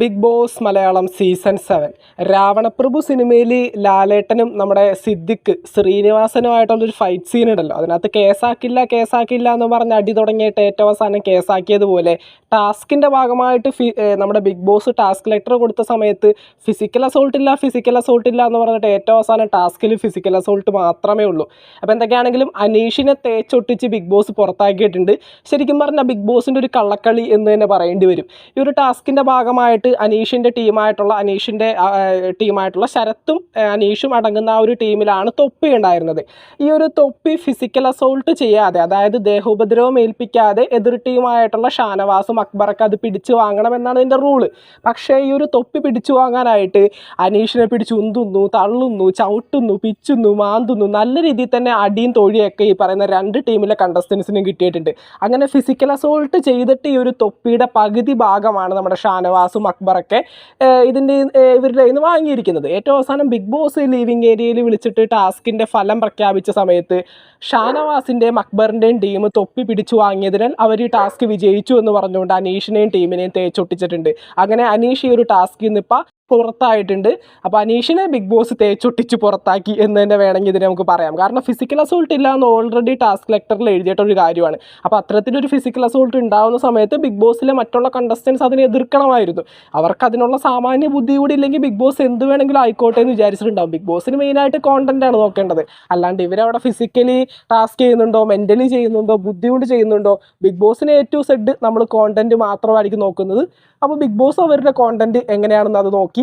Bigg Boss Malayalam season seven. Ravanaprabhu സിനിമയിൽ ലാലേട്ടനും നമ്മുടെ സിദ്ദിഖ് ശ്രീനിവാസനുമായിട്ടുള്ളൊരു ഫൈറ്റ് സീൻ ഉണ്ടല്ലോ. അതിനകത്ത് കേസാക്കില്ല കേസാക്കില്ല എന്ന് പറഞ്ഞ് അടി തുടങ്ങിയിട്ട് ഏറ്റവും അവസാനം കേസാക്കിയതുപോലെ ടാസ്കിന്റെ ഭാഗമായിട്ട് നമ്മുടെ ബിഗ് ബോസ് ടാസ്ക് ലെറ്റർ കൊടുത്ത സമയത്ത് ഫിസിക്കൽ അസോൾട്ട് ഇല്ല ഫിസിക്കൽ അസോൾട്ട് ഇല്ല എന്ന് പറഞ്ഞിട്ട് ഏറ്റവും അവസാനം ടാസ്കിൽ ഫിസിക്കൽ അസോൾട്ട് മാത്രമേ ഉള്ളൂ. അപ്പോൾ എന്തൊക്കെയാണെങ്കിലും അനീഷിനെ തേച്ചൊട്ടിച്ച് ബിഗ് ബോസ് പുറത്താക്കിയിട്ടുണ്ട്. ശരിക്കും പറഞ്ഞാൽ ബിഗ് ബോസിന്റെ ഒരു കള്ളക്കളി എന്ന് തന്നെ പറയേണ്ടി വരും. ഈ ഒരു ടാസ്കിന്റെ ഭാഗമായിട്ട് അനീഷിന്റെ ടീമായിട്ടുള്ള അനീഷിന്റെ ടീമായിട്ടുള്ള ശരത്തും അനീഷും അടങ്ങുന്ന ആ ഒരു ടീമിലാണ് തൊപ്പി ഉണ്ടായിരുന്നത്. ഈ ഒരു തൊപ്പി ഫിസിക്കൽ അസോൾട്ട് ചെയ്യാതെ അതായത് ദേഹോപദ്രവം ഏൽപ്പിക്കാതെ എതിർ ടീമായിട്ടുള്ള ഷാനവാസും അക്ബറൊക്കെ അത് പിടിച്ചു വാങ്ങണം എന്നാണ് ഇതിന്റെ റൂൾ പക്ഷേ ഈ ഒരു തൊപ്പി പിടിച്ചു വാങ്ങാനായിട്ട് അനീഷിനെ പിടിച്ച് ഉന്തുന്നു തള്ളുന്നു ചവിട്ടുന്നു പിച്ചുന്നു മാന്തുന്നു നല്ല രീതിയിൽ തന്നെ അടിയും തൊഴിയൊക്കെ ഈ പറയുന്ന രണ്ട് ടീമിലെ കണ്ടസ്റ്റൻസിനും കിട്ടിയിട്ടുണ്ട്. അങ്ങനെ ഫിസിക്കൽ അസോൾട്ട് ചെയ്തിട്ട് ഈ ഒരു തൊപ്പിയുടെ പകുതി ഭാഗമാണ് നമ്മുടെ ഷാനവാസും അക്ബറൊക്കെ ഇതിന്റെ ഇവരുടെ നിന്ന് വാങ്ങിയിരിക്കുന്നത്. ഏറ്റവും അവസാനം ബിഗ് ബോസ് ലീവിംഗ് ഏരിയയിൽ വിളിച്ചിട്ട് ടാസ്കിന്റെ ഫലം പ്രഖ്യാപിച്ച സമയത്ത് ഷാനവാസിന്റെയും അക്ബറിന്റെയും ടീം തൊപ്പി പിടിച്ചു വാങ്ങിയതിനാൽ അവർ ഈ ടാസ്ക് വിജയിച്ചു എന്ന് പറഞ്ഞുകൊണ്ട് അനീഷിനെയും ടീമിനെയും തേച്ചൊട്ടിച്ചിട്ടുണ്ട്. അങ്ങനെ അനീഷ് ഈ ഒരു ടാസ്കിൽ നിന്ന് ഇപ്പം പുറത്തായിട്ടുണ്ട്. അപ്പോൾ അനീഷിനെ ബിഗ് ബോസ് തേച്ചൊട്ടിച്ച് പുറത്താക്കി എന്ന് തന്നെ വേണമെങ്കിൽ ഇതിനെ നമുക്ക് പറയാം. കാരണം ഫിസിക്കൽ അസോൾട്ട് ഇല്ല എന്ന് ഓൾറെഡി ടാസ്ക് ലെക്ടറിൽ എഴുതിയിട്ടൊരു കാര്യമാണ്. അപ്പോൾ അത്തരത്തിലൊരു ഫിസിക്കൽ അസോൾട്ട് ഉണ്ടാകുന്ന സമയത്ത് ബിഗ് ബോസിലെ മറ്റുള്ള കണ്ടസ്റ്റൻസ് അതിനെ എതിർക്കണമായിരുന്നു. അവർക്ക് അതിനുള്ള സാമാന്യ ബുദ്ധി കൂടി ഇല്ലെങ്കിൽ ബിഗ് ബോസ് എന്ത് വേണമെങ്കിലും ആയിക്കോട്ടെ എന്ന് വിചാരിച്ചിട്ടുണ്ടാവും. ബിഗ് ബോസിന് മെയിനായിട്ട് കോണ്ടന്റ് ആണ് നോക്കേണ്ടത്. അല്ലാണ്ട് ഇവരവിടെ ഫിസിക്കലി ടാസ്ക് ചെയ്യുന്നുണ്ടോ മെന്റലി ചെയ്യുന്നുണ്ടോ ബുദ്ധി കൊണ്ട് ചെയ്യുന്നുണ്ടോ? ബിഗ് ബോസിന് ടു സെഡ് നമ്മൾ കോണ്ടന്റ് മാത്രമായിരിക്കും നോക്കുന്നത്. അപ്പോൾ ബിഗ് ബോസ് അവരുടെ കോണ്ടന്റ് എങ്ങനെയാണെന്ന് അത് നോക്കി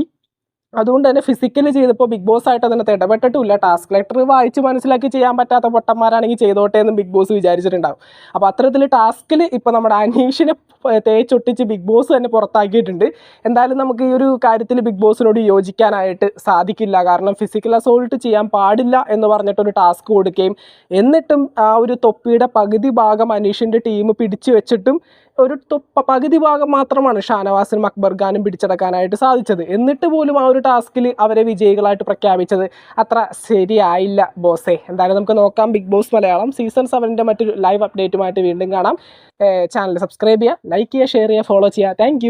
അതുകൊണ്ട് തന്നെ ഫിസിക്കലി ചെയ്തപ്പോൾ ബിഗ് ബോസ് ആയിട്ട് അതിനകത്ത് ഇടപെട്ടിട്ടില്ല. ടാസ്ക് ലെറ്റർ വായിച്ച് മനസ്സിലാക്കി ചെയ്യാൻ പറ്റാത്ത പൊട്ടന്മാരാണെങ്കിൽ ചെയ്തോട്ടെ എന്ന് ബിഗ് ബോസ് വിചാരിച്ചിട്ടുണ്ടാവും. അപ്പോൾ അത്തരത്തിൽ ടാസ്കിൽ ഇപ്പോൾ നമ്മുടെ അനീഷിനെ തേച്ചൊട്ടിച്ച് ബിഗ് ബോസ് തന്നെ പുറത്താക്കിയിട്ടുണ്ട്. എന്തായാലും നമുക്ക് ഈ ഒരു കാര്യത്തിൽ ബിഗ് ബോസിനോട് യോജിക്കാനായിട്ട് സാധിക്കില്ല. കാരണം ഫിസിക്കൽ അസോൾട്ട് ചെയ്യാൻ പാടില്ല എന്ന് പറഞ്ഞിട്ടൊരു ടാസ്ക് കൊടുക്കുകയും എന്നിട്ടും ആ ഒരു തൊപ്പിയുടെ പകുതി ഭാഗം അനീഷിന്റെ ടീം പിടിച്ചു വെച്ചിട്ടും ഒരു പകുതി ഭാഗം മാത്രമാണ് ഷാനവാസിനും അക്ബർ ഖാനും പിടിച്ചെടുക്കാനായിട്ട് സാധിച്ചത്. എന്നിട്ട് പോലും ആ ഒരു ടാസ്കിൽ അവരെ വിജയികളായിട്ട് പ്രഖ്യാപിച്ചത് അത്ര ശരിയായില്ല ബോസേ. എന്തായാലും നമുക്ക് നോക്കാം ബിഗ് ബോസ് മലയാളം. സീസൺ സെവനിന്റെ മറ്റൊരു ലൈവ് അപ്ഡേറ്റുമായിട്ട് വീണ്ടും കാണാം. ചാനൽ സബ്സ്ക്രൈബ് ചെയ്യുക. ലൈക്ക് ചെയ്യുക ഷെയർ ചെയ്യുക ഫോളോ ചെയ്യുക. താങ്ക്